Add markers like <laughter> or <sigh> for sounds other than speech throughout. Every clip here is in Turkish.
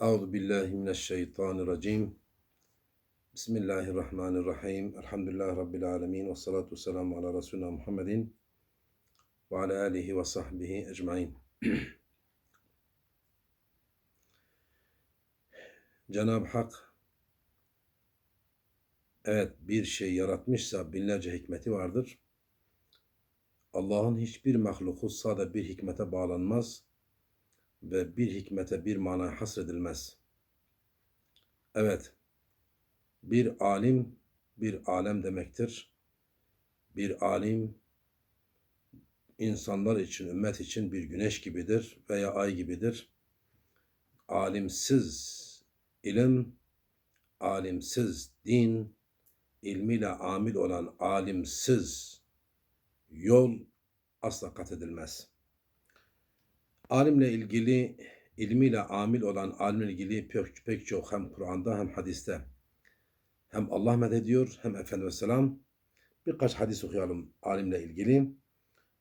Euzu billahi mineşşeytanirracim. Bismillahirrahmanirrahim. Elhamdülillahi rabbil alamin ve salatu vesselamu ala resulina Muhammedin ve ala alihi ve sahbihi ecmaîn. <clears throat> Cenab-ı Hak evet bir şey yaratmışsa binlerce hikmeti vardır. Allah'ın hiçbir mahluku sadece bir hikmete bağlanmaz ve bir hikmete bir mana hasredilmez. Evet, bir alim bir alem demektir. Bir alim insanlar için, ümmet için bir güneş gibidir veya ay gibidir. Alimsiz ilim, alimsiz din, ilmiyle amil olan alimsiz yol asla kat edilmez. Alimle ilgili, ilmiyle amil olan alimle ilgili pek, pek çok hem Kur'an'da hem hadiste. Hem Allah medediyor hem Efendimiz Selam birkaç hadis okuyalım alimle ilgili.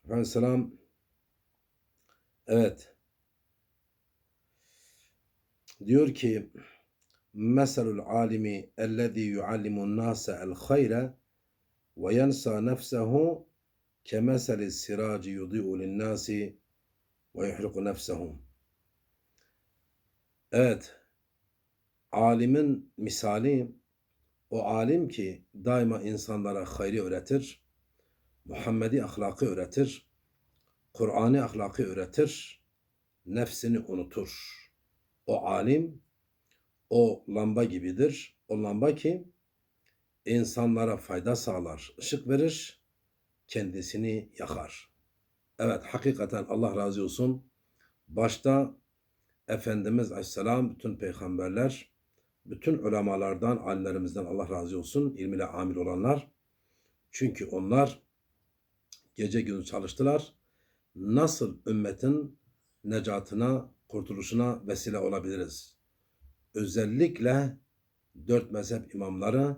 Efendimiz Selam evet. Diyor ki Meselul alimi ellezî yuallimun nâse el hayre ve yensa nefsehu kemeseli siraci yudi'u linnâsi ve yuhriku nefsehum. Evet, alimin misali o alim ki daima insanlara hayri öğretir, Muhammedi ahlakı öğretir, Kur'an'ı ahlakı öğretir, nefsini unutur. O alim o lamba gibidir. O lamba ki insanlara fayda sağlar, ışık verir, kendisini yakar. Evet hakikaten Allah razı olsun. Başta Efendimiz Aleyhisselam, bütün peygamberler, bütün ulemalardan, alimlerimizden Allah razı olsun. ilmiyle amil olanlar. Çünkü onlar gece gün çalıştılar. Nasıl ümmetin necatına, kurtuluşuna vesile olabiliriz? Özellikle dört mezhep imamları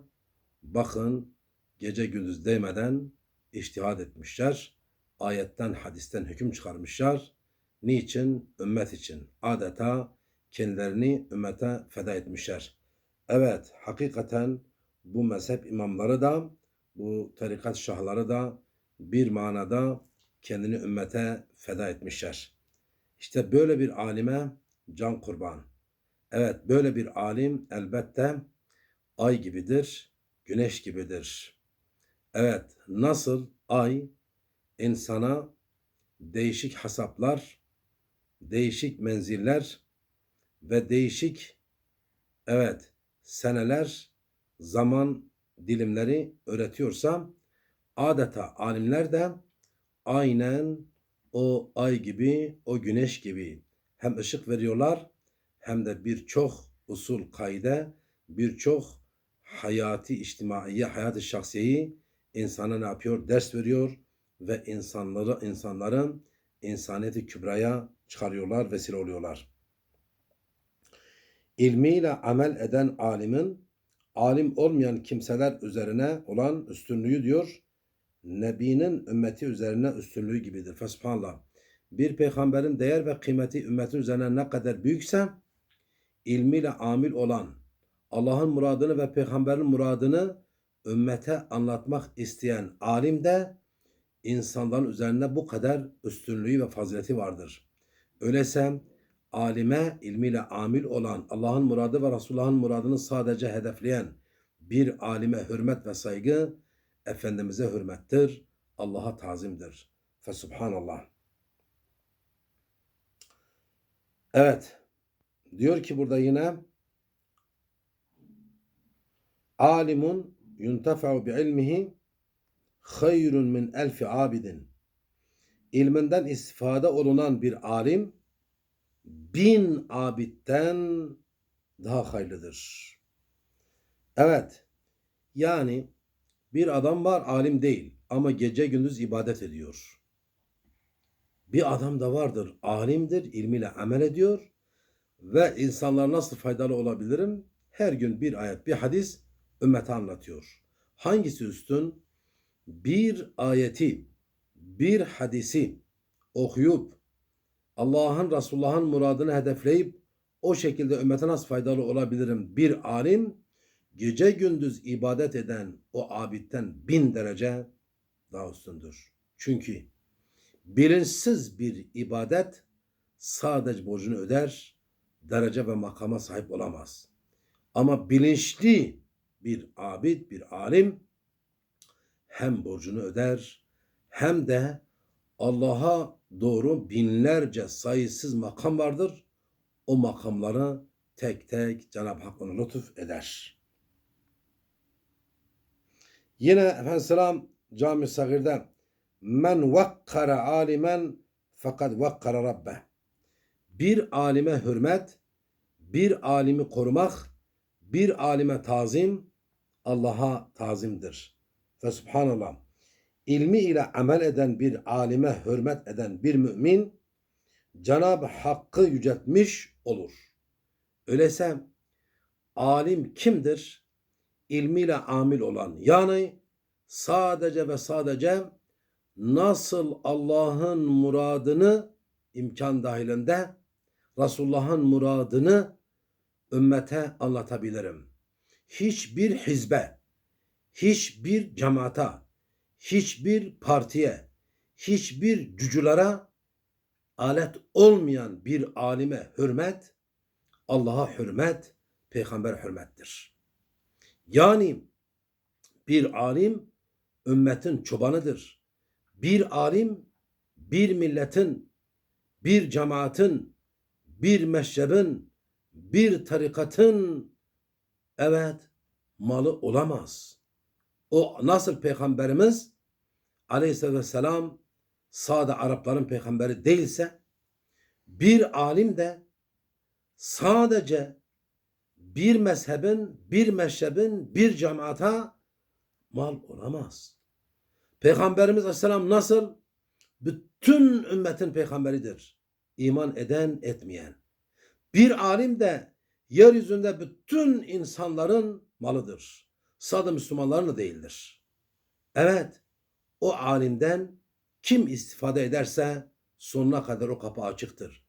bakın gece gündüz değmeden iştihad etmişler ayetten, hadisten hüküm çıkarmışlar. Niçin? Ümmet için. Adeta kendilerini ümmete feda etmişler. Evet, hakikaten bu mezhep imamları da, bu tarikat şahları da bir manada kendini ümmete feda etmişler. İşte böyle bir alime can kurban. Evet, böyle bir alim elbette ay gibidir, güneş gibidir. Evet, nasıl ay insana değişik hasaplar, değişik menziller ve değişik evet seneler, zaman dilimleri öğretiyorsa adeta alimler de aynen o ay gibi, o güneş gibi hem ışık veriyorlar hem de birçok usul kaide, birçok hayati içtimaiye, hayat-ı şahsiyeyi insana ne yapıyor? Ders veriyor, ve insanları insanların insaniyeti kübraya çıkarıyorlar, vesile oluyorlar. İlmiyle amel eden alimin alim olmayan kimseler üzerine olan üstünlüğü diyor. Nebinin ümmeti üzerine üstünlüğü gibidir. Fesubhanallah. Bir peygamberin değer ve kıymeti ümmetin üzerine ne kadar büyükse ilmiyle amil olan Allah'ın muradını ve peygamberin muradını ümmete anlatmak isteyen alim de insanların üzerinde bu kadar üstünlüğü ve fazileti vardır. Öyleyse alime ilmiyle amil olan Allah'ın muradı ve Resulullah'ın muradını sadece hedefleyen bir alime hürmet ve saygı Efendimiz'e hürmettir, Allah'a tazimdir. Fesubhanallah. Evet. Diyor ki burada yine alimun yuntefa'u bi ilmihi hayrun min elfi abidin. İlminden istifade olunan bir alim bin abitten daha hayırlıdır. Evet. Yani bir adam var alim değil ama gece gündüz ibadet ediyor. Bir adam da vardır alimdir, ilmiyle amel ediyor ve insanlar nasıl faydalı olabilirim? Her gün bir ayet, bir hadis ümmete anlatıyor. Hangisi üstün? Bir ayeti, bir hadisi okuyup Allah'ın Resulullah'ın muradını hedefleyip o şekilde ümmete nasıl faydalı olabilirim? Bir alim gece gündüz ibadet eden o abitten bin derece daha üstündür. Çünkü bilinçsiz bir ibadet sadece borcunu öder, derece ve makama sahip olamaz. Ama bilinçli bir abid, bir alim hem borcunu öder hem de Allah'a doğru binlerce sayısız makam vardır. O makamları tek tek Cenab-ı Hak ona lütuf eder. Yine Efendimiz Cami Sagir'de men vakkara alimen fakat vakkara rabbe. Bir alime hürmet, bir alimi korumak, bir alime tazim Allah'a tazimdir. Ve subhanallah ilmi ile amel eden bir alime hürmet eden bir mümin Cenab-ı Hakk'ı yüceltmiş olur. Öyleyse alim kimdir? İlmiyle amil olan. Yani sadece ve sadece nasıl Allah'ın muradını imkan dahilinde Resulullah'ın muradını ümmete anlatabilirim. Hiçbir hizbe, hiçbir cemaata, hiçbir partiye, hiçbir cücülere alet olmayan bir alime hürmet, Allah'a hürmet, peygamber hürmettir. Yani bir alim ümmetin çobanıdır. Bir alim bir milletin, bir cemaatin, bir meşrebin, bir tarikatın evet malı olamaz. O nasıl peygamberimiz aleyhisselatü vesselam sade Arapların peygamberi değilse bir alim de sadece bir mezhebin, bir meşrebin, bir cemaata mal olamaz. Peygamberimiz Aleyhisselam nasıl? Bütün ümmetin peygamberidir. İman eden, etmeyen. Bir alim de yeryüzünde bütün insanların malıdır. Sadece Müslümanların da değildir. Evet, o alimden kim istifade ederse sonuna kadar o kapı açıktır.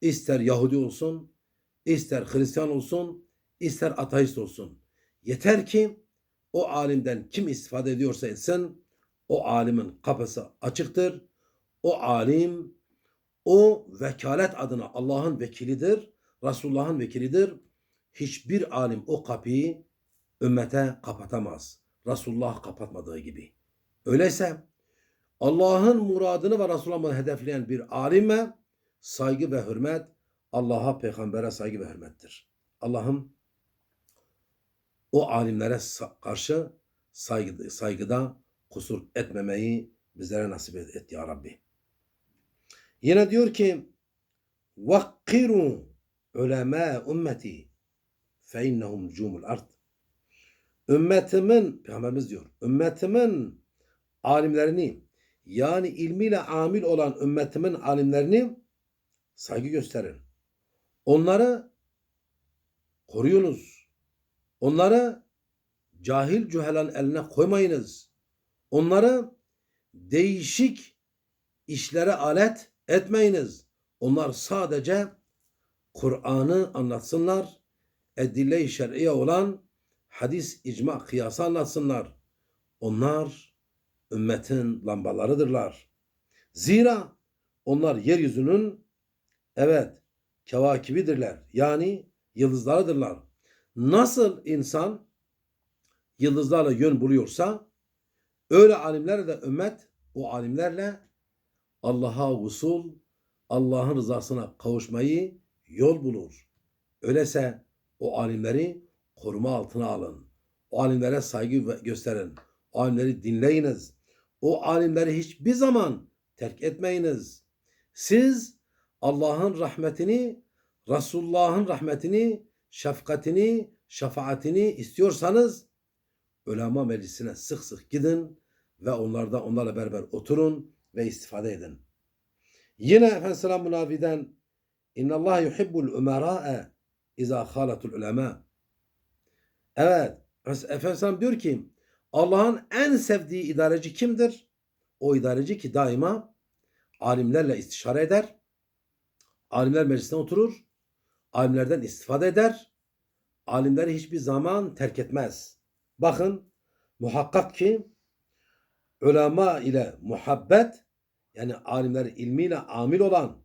İster Yahudi olsun, ister Hristiyan olsun, ister ateist olsun. Yeter ki o alimden kim istifade ediyorsa etsin, o alimin kapısı açıktır. O alim o vekalet adına Allah'ın vekilidir, Resulullah'ın vekilidir. Hiçbir alim o kapıyı ümmete kapatamaz. Resulullah kapatmadığı gibi. Öyleyse Allah'ın muradını ve Resulullah'ı hedefleyen bir alime saygı ve hürmet Allah'a, peygambere saygı ve hürmettir. Allah'ım o alimlere karşı saygı, saygıda kusur etmemeyi bizlere nasip et, et ya Rabbi. Yine diyor ki vakkiru ulema ümmeti fe innehum cumul ard. Ümmetimin, Peygamberimiz diyor, ümmetimin alimlerini yani ilmiyle amil olan ümmetimin alimlerini saygı gösterin. Onları koruyunuz. Onları cahil cühelan eline koymayınız. Onları değişik işlere alet etmeyiniz. Onlar sadece Kur'an'ı anlatsınlar. Edille-i şer'iye olan hadis, icma, kıyası anlatsınlar. Onlar ümmetin lambalarıdırlar. Zira onlar yeryüzünün evet kevakibidirler. Yani yıldızlarıdırlar. Nasıl insan yıldızlarla yön buluyorsa öyle alimler de ümmet o alimlerle Allah'a usul, Allah'ın rızasına kavuşmayı yol bulur. Öyleyse o alimleri koruma altına alın. O alimlere saygı gösterin. O alimleri dinleyiniz. O alimleri hiçbir zaman terk etmeyiniz. Siz Allah'ın rahmetini, Resulullah'ın rahmetini, şefkatini, şefaatini istiyorsanız ulema meclisine sık sık gidin ve onlarda onlarla beraber oturun ve istifade edin. Yine Efendimiz Selam Munavi'den İnna Allah yuhibbul umara'e izâ khâlatul ulema. Evet. Efendimiz diyor ki Allah'ın en sevdiği idareci kimdir? O idareci ki daima alimlerle istişare eder. Alimler meclisine oturur. alimlerden istifade eder. Alimleri hiçbir zaman terk etmez. Bakın muhakkak ki ulema ile muhabbet yani alimler ilmiyle amil olan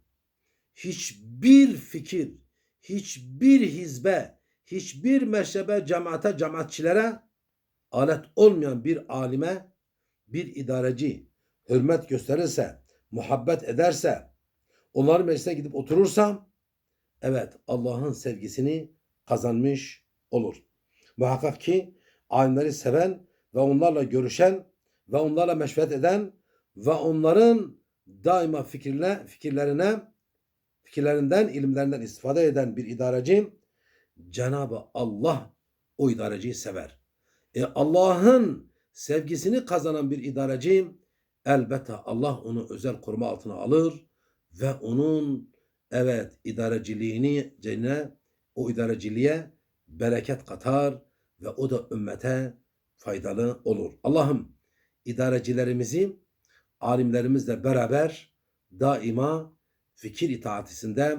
hiçbir fikir, hiçbir hizbe, hiçbir meşrebe, cemaate, cemaatçilere alet olmayan bir alime, bir idareci hürmet gösterirse, muhabbet ederse, onların meclisine gidip oturursam, evet Allah'ın sevgisini kazanmış olur. Muhakkak ki alimleri seven ve onlarla görüşen ve onlarla meşveret eden ve onların daima fikirle, fikirlerine, fikirlerinden, ilimlerinden istifade eden bir idareci Cenab-ı Allah o idareciyi sever. E Allah'ın sevgisini kazanan bir idareci elbette Allah onu özel koruma altına alır ve onun evet idareciliğini cennet o idareciliğe bereket katar ve o da ümmete faydalı olur. Allah'ım idarecilerimizi alimlerimizle beraber daima fikir itaatisinde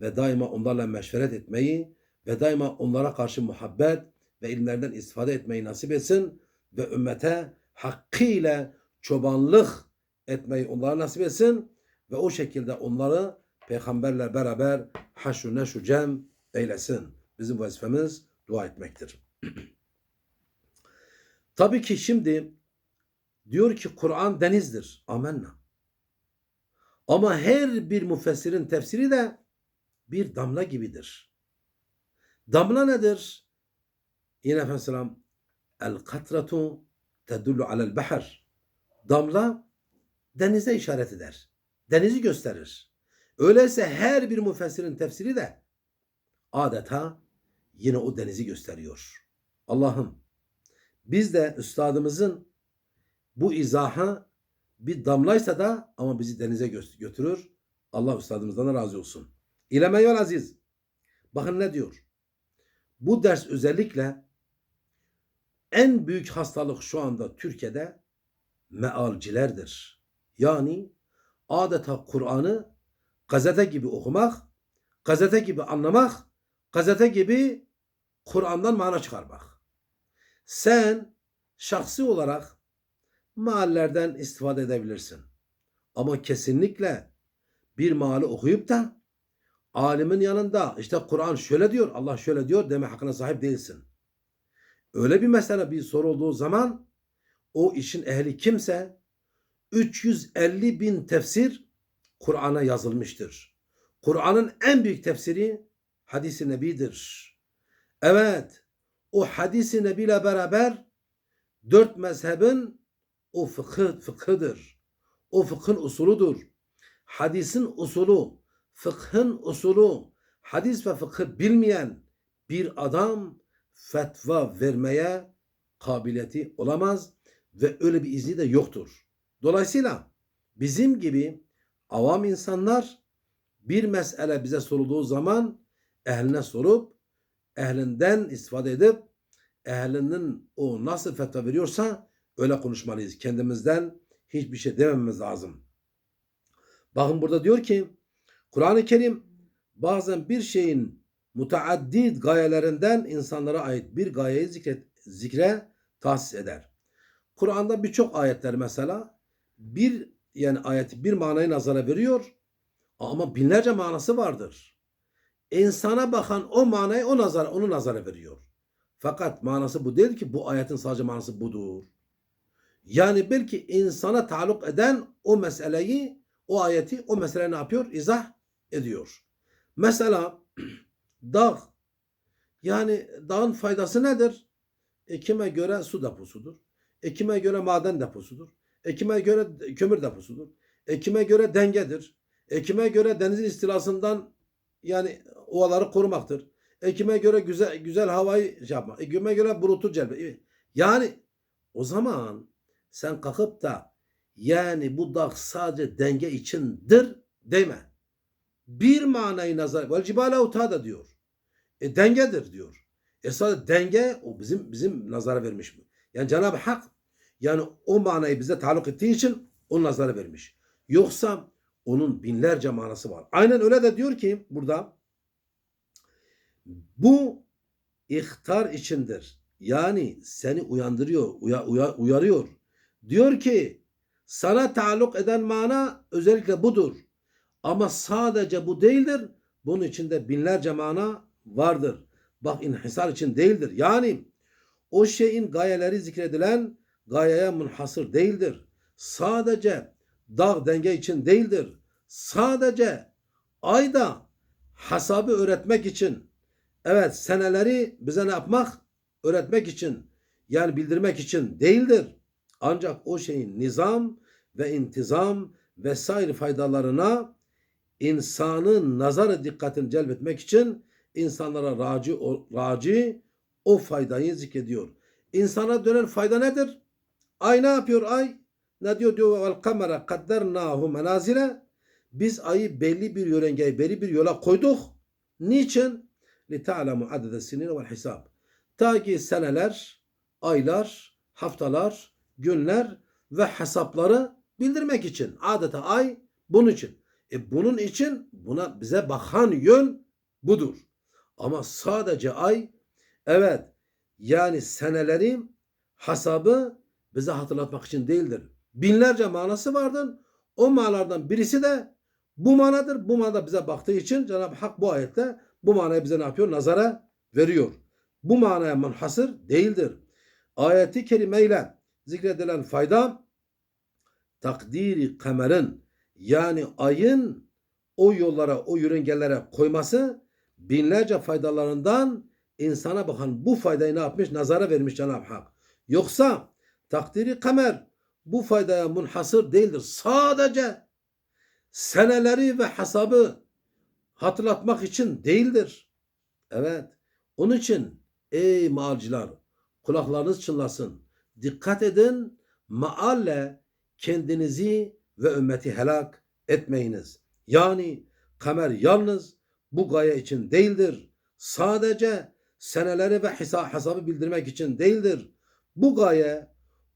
ve daima onlarla meşveret etmeyi ve daima onlara karşı muhabbet ve ilimlerden istifade etmeyi nasip etsin ve ümmete hakkıyla çobanlık etmeyi onlara nasip etsin ve o şekilde onları peygamberle beraber haşru neşru cem eylesin. Bizim vazifemiz dua etmektir. <clears throat> Tabii ki şimdi diyor ki Kur'an denizdir. Amenna. Ama her bir müfessirin tefsiri de bir damla gibidir. Damla nedir? Yine Efendimiz el katratu tedullu alel bahar. Damla denize işaret eder. Denizi gösterir. Öyleyse her bir müfessirin tefsiri de adeta yine o denizi gösteriyor. Allah'ım biz de üstadımızın bu izaha bir damlaysa da ama bizi denize gö- götürür. Allah üstadımızdan da razı olsun. İleme yol aziz. Bakın ne diyor. Bu ders özellikle en büyük hastalık şu anda Türkiye'de mealcilerdir. Yani adeta Kur'an'ı gazete gibi okumak, gazete gibi anlamak, gazete gibi Kur'an'dan mana çıkarmak. Sen şahsi olarak meallerden istifade edebilirsin. Ama kesinlikle bir meali okuyup da alimin yanında işte Kur'an şöyle diyor, Allah şöyle diyor deme hakkına sahip değilsin. Öyle bir mesele bir soru olduğu zaman o işin ehli kimse 350 bin tefsir Kur'an'a yazılmıştır. Kur'an'ın en büyük tefsiri hadis-i nebidir. Evet o hadis-i nebiyle beraber dört mezhebin o fıkıh, fıkhıdır. O fıkhın usuludur. Hadisin usulü, fıkhın usulü, hadis ve fıkhı bilmeyen bir adam fetva vermeye kabiliyeti olamaz ve öyle bir izni de yoktur. Dolayısıyla bizim gibi avam insanlar bir mesele bize sorulduğu zaman ehline sorup ehlinden istifade edip ehlinin o nasıl fetva veriyorsa öyle konuşmalıyız. Kendimizden hiçbir şey demememiz lazım. Bakın burada diyor ki Kur'an-ı Kerim bazen bir şeyin mutaaddid gayelerinden insanlara ait bir gayeyi zikret, zikre tahsis eder. Kur'an'da birçok ayetler mesela bir yani ayeti bir manayı nazara veriyor ama binlerce manası vardır. İnsana bakan o manayı o nazara onu nazara veriyor. Fakat manası bu değil ki bu ayetin sadece manası budur. Yani belki insana taluk eden o meseleyi, o ayeti, o mesele ne yapıyor? İzah ediyor. Mesela <clears throat> dağ. Yani dağın faydası nedir? Ekime göre su deposudur. Ekime göre maden deposudur. Ekime göre kömür deposudur. Ekime göre dengedir. Ekime göre denizin istilasından yani ovaları korumaktır. Ekime göre güzel güzel havayı şey yapmak. Ekime göre bulutu celbe. Yani o zaman sen kalkıp da yani bu dağ sadece denge içindir deme. Bir manayı nazar. Vel cibale utada diyor. E dengedir diyor. E sadece denge o bizim bizim nazara vermiş mi? Yani Cenab-ı Hak yani o manayı bize taluk ettiği için o nazara vermiş. Yoksa onun binlerce manası var. Aynen öyle de diyor ki burada Bu ihtar içindir. Yani seni uyandırıyor, uya- uya- uyarıyor. Diyor ki sana taalluk eden mana özellikle budur. Ama sadece bu değildir. Bunun içinde binlerce mana vardır. Bak inhisar için değildir. Yani o şeyin gayeleri zikredilen gayeye munhasır değildir. Sadece dağ denge için değildir. Sadece ayda hasabı öğretmek için evet seneleri bize ne yapmak? Öğretmek için yani bildirmek için değildir. Ancak o şeyin nizam ve intizam vesaire faydalarına insanın nazarı dikkatini celbetmek için insanlara raci, o, raci o faydayı zikrediyor. İnsana dönen fayda nedir? Ay ne yapıyor ay? Ne diyor diyor vel kamera kaddernahu menazile biz ayı belli bir yörüngeye belli bir yola koyduk. Niçin? Li ta'lemu adede sinin vel hisab. Ta ki seneler, aylar, haftalar, günler ve hesapları bildirmek için. Adeta ay bunun için. E bunun için buna bize bakan yön budur. Ama sadece ay evet yani seneleri hasabı bize hatırlatmak için değildir. Binlerce manası vardır. O manalardan birisi de bu manadır. Bu manada bize baktığı için Cenab-ı Hak bu ayette bu manayı bize ne yapıyor? Nazara veriyor. Bu manaya munhasır değildir. Ayeti kerimeyle zikredilen fayda takdiri kamerin yani ayın o yollara, o yörüngelere koyması binlerce faydalarından insana bakan bu faydayı ne yapmış? Nazara vermiş Cenab-ı Hak. Yoksa takdiri kamer bu faydaya munhasır değildir. Sadece seneleri ve hesabı hatırlatmak için değildir. Evet. Onun için ey maalciler kulaklarınız çınlasın. Dikkat edin. Maalle kendinizi ve ümmeti helak etmeyiniz. Yani kamer yalnız bu gaye için değildir. Sadece seneleri ve hesa- hesabı bildirmek için değildir. Bu gaye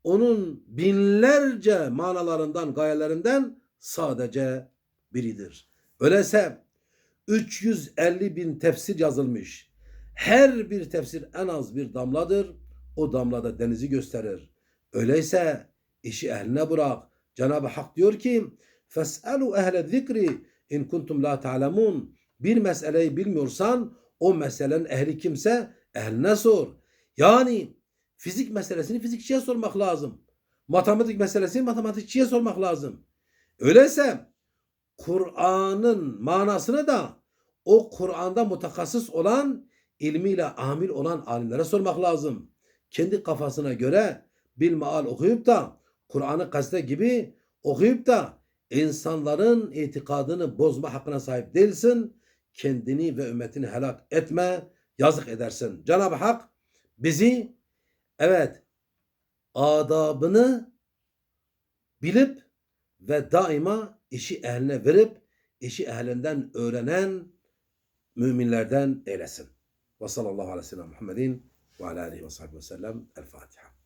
onun binlerce manalarından, gayelerinden sadece biridir. Öyleyse 350 bin tefsir yazılmış. Her bir tefsir en az bir damladır. O damlada denizi gösterir. Öyleyse işi ehline bırak. Cenab-ı Hak diyor ki Fes'elu ehle zikri in kuntum la ta'lemun. Bir meseleyi bilmiyorsan o meselenin ehli kimse ehline sor. Yani fizik meselesini fizikçiye sormak lazım. Matematik meselesini matematikçiye sormak lazım. Öyleyse Kur'an'ın manasını da o Kur'an'da mutakassis olan ilmiyle amil olan alimlere sormak lazım. Kendi kafasına göre bilmeal okuyup da Kur'an'ı kasta gibi okuyup da insanların itikadını bozma hakkına sahip değilsin. Kendini ve ümmetini helak etme, yazık edersin. Cenab-ı Hak bizi evet adabını bilip ve daima işi ehline verip işi ehlinden öğrenen müminlerden eylesin. Ve sallallahu aleyhi ve sellem Muhammedin ve aleyhi ve sahbihi ve sellem. El Fatiha.